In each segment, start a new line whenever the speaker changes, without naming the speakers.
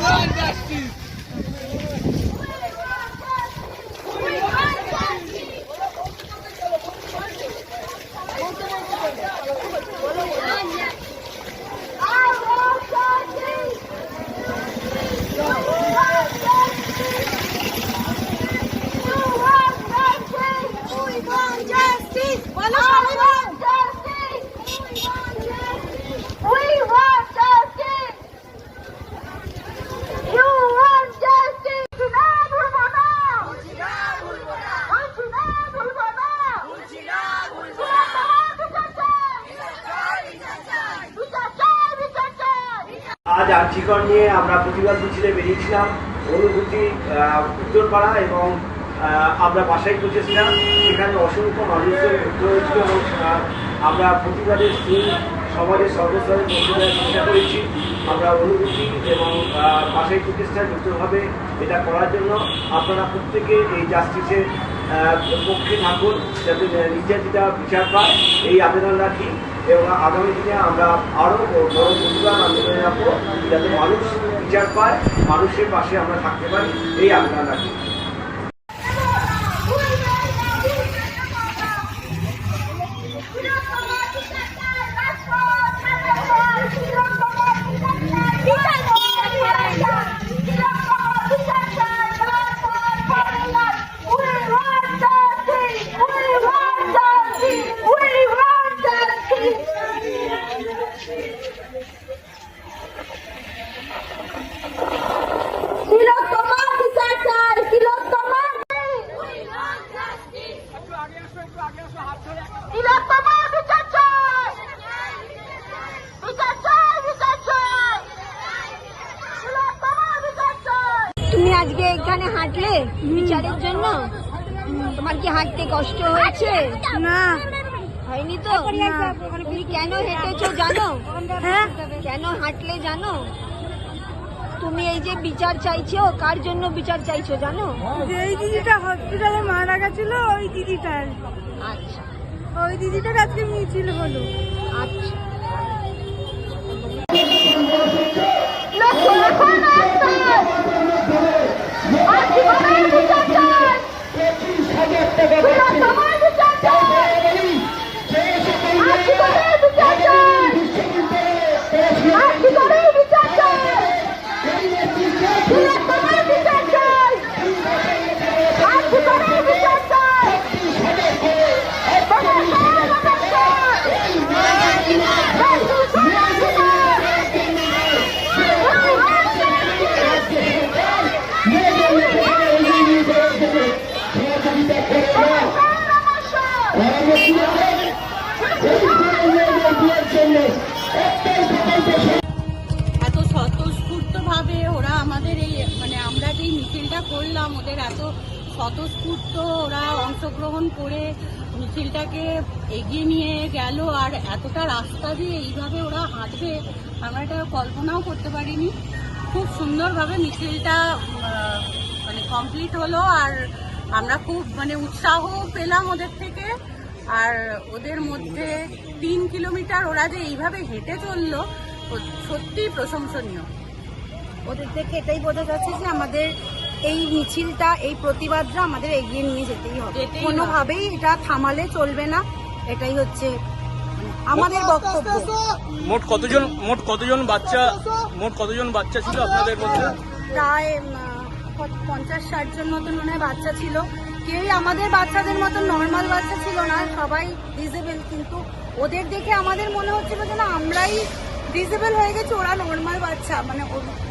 Run, Rusty!
আজ আর্চিকর নিয়ে আমরা প্রতিবাদ মিছিলে বেরিয়েছিলাম। অনুভূতি উত্তরপাড়া এবং আমরা বাসায় পৌঁছেছিলাম। সেখানে অসংখ্য মানুষজন যুক্ত হয়েছিল এবং আমরা প্রতিবাদের স্কুল সমাজের সর্বস্তরের পৌঁছে চেষ্টা করেছি। আমরা অনুভূতি এবং বাসায় প্রতিষ্ঠা যুক্তভাবে এটা করার জন্য। আপনারা প্রত্যেকে এই জাস্টিসের পক্ষে থাকুন যাতে নির্যাতিতা বিচার পায়, এই আবেদন রাখি এবং আগামী দিনে আমরা আরও বড় প্রতিবাদ আন্দোলনে রাখব যাতে মানুষ বিচার পায়, মানুষের পাশে আমরা থাকতে পারি, এই আবেদন রাখি।
তুমি আজকে এখানে হাঁটলে বিচারের জন্য? তোমার কি হাঁটতে কষ্ট হয়েছে?
না।
হয়নি তো? তুমি কেন হেঁটেছো জানো?
হ্যাঁ?
কেন হাঁটলে জানো? তুমি এই যে বিচার চাইছো কার জন্য বিচার চাইছো জানো?
যেই দিদিটা হসপিটালে মারা গেছিল ওই দিদিটার।
আচ্ছা।
ওই দিদিটার আজকে মিছিল হলো।
আচ্ছা।
রাখুন
স্বতঃস্ফূর্তভাবে ওরা আমাদের এই মানে আমরা যে মিছিলটা করলাম, ওদের এত স্বতঃস্ফূর্ত ওরা অংশগ্রহণ করে মিছিলটাকে এগিয়ে নিয়ে গেল, আর এতটা রাস্তা দিয়ে এইভাবে ওরা হাঁটবে, আমরা এটা কল্পনাও করতে পারিনি। খুব সুন্দরভাবে মিছিলটা মানে কমপ্লিট হলো, আর আমরা খুব মানে উৎসাহ পেলাম ওদের থেকে। আর ওদের মধ্যে তিন কিলোমিটার ওরা যে এইভাবে হেঁটে চলল সত্যিই প্রশংসনীয়।
ওদের থেকে এটাই বোঝা যাচ্ছে যে আমাদের এই মিছিলটা এই প্রতিবাদটা আমাদের এগিয়ে নিয়ে যেতেই হবে। কোনোভাবেই এটা থামালে চলবে না এটাই হচ্ছে আমাদের বক্তব্য।
মোট কতজন মোট কতজন বাচ্চা মোট কতজন বাচ্চা ছিল আপনাদের মধ্যে?
প্রায় পঞ্চাশ ষাট জন মতন মনে হয় বাচ্চা ছিল। কেউই আমাদের বাচ্চাদের মতন নর্মাল বাচ্চা ছিল না সবাই ডিজেবল কিন্তু ওদের দেখে আমাদের মনে হচ্ছিল যে না আমরাই ডিজেবল হয়ে গেছে ওরা নর্মাল বাচ্চা মানে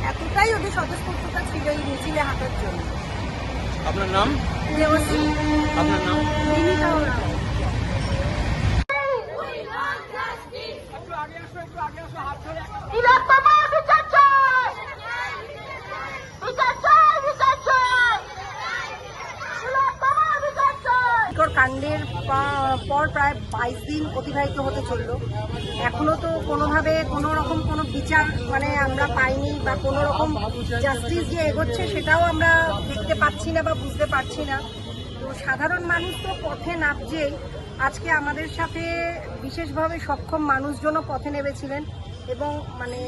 এতটাই ওদের স্বতঃস্ফূর্ততা ছিল এই মিছিল হাঁটার জন্য।
আপনার নাম? আপনার নাম
বিচার চাই বিচার চাই তিলোত্তমা বিচার চাই
আর্জিকর কাণ্ডের পর প্রায় বাইশ দিন অতিবাহিত হতে চলল। এখনও তো কোনোভাবে কোনো রকম কোনো বিচার মানে আমরা পাইনি বা কোনো রকম জাস্টিস যে এগোচ্ছে সেটাও আমরা দেখতে পাচ্ছি না বা বুঝতে পারছি না। তো সাধারণ মানুষ তো পথে নাপজেই আজকে আমাদের সাথে বিশেষভাবে সক্ষম মানুষজনও পথে নেমেছিলেন এবং মানে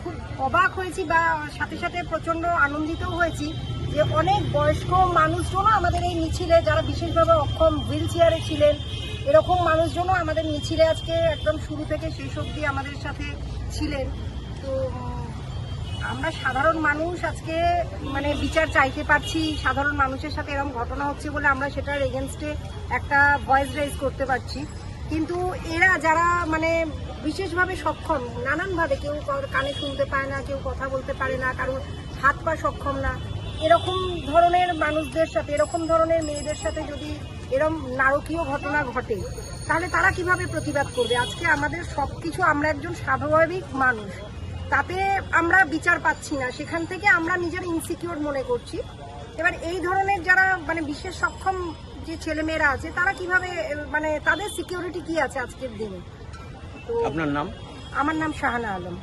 খুব অবাক হয়েছি বা সাথে সাথে প্রচণ্ড আনন্দিতও হয়েছি। যে অনেক বয়স্ক মানুষজনও আমাদের এই মিছিলে, যারা বিশেষভাবে অক্ষম হুইল চেয়ারে ছিলেন, এরকম মানুষজনও আমাদের মিছিলে আজকে একদম শুরু থেকে শেষ অবধি আমাদের সাথে ছিলেন। তো আমরা সাধারণ মানুষ আজকে মানে বিচার চাইতে পারছি, সাধারণ মানুষের সাথে এরকম ঘটনা হচ্ছে বলে আমরা সেটার এগেনস্টে একটা ভয়েস রেজ করতে পারছি। কিন্তু এরা যারা মানে বিশেষভাবে সক্ষম, নানানভাবে, কেউ কানে শুনতে পায় না, কেউ কথা বলতে পারে না কারোর হাত পা সক্ষম না এরকম ধরনের মানুষদের সাথে এরকম ধরনের মেয়েদের সাথে যদি এরকম নারকীয় ঘটনা ঘটে তাহলে তারা কীভাবে প্রতিবাদ করবে? আজকে আমাদের সবকিছু আমরা একজন স্বাভাবিক মানুষ তাতে আমরা বিচার পাচ্ছি না। সেখান থেকে আমরা নিজের ইনসিকিউর মনে করছি। এবার এই ধরনের যারা মানে বিশেষ সক্ষম যে ছেলেমেয়েরা আছে তারা কীভাবে মানে তাদের সিকিউরিটি কি আছে আজকের দিনে? তো
আপনার নাম?
আমার নাম শাহানা আলম।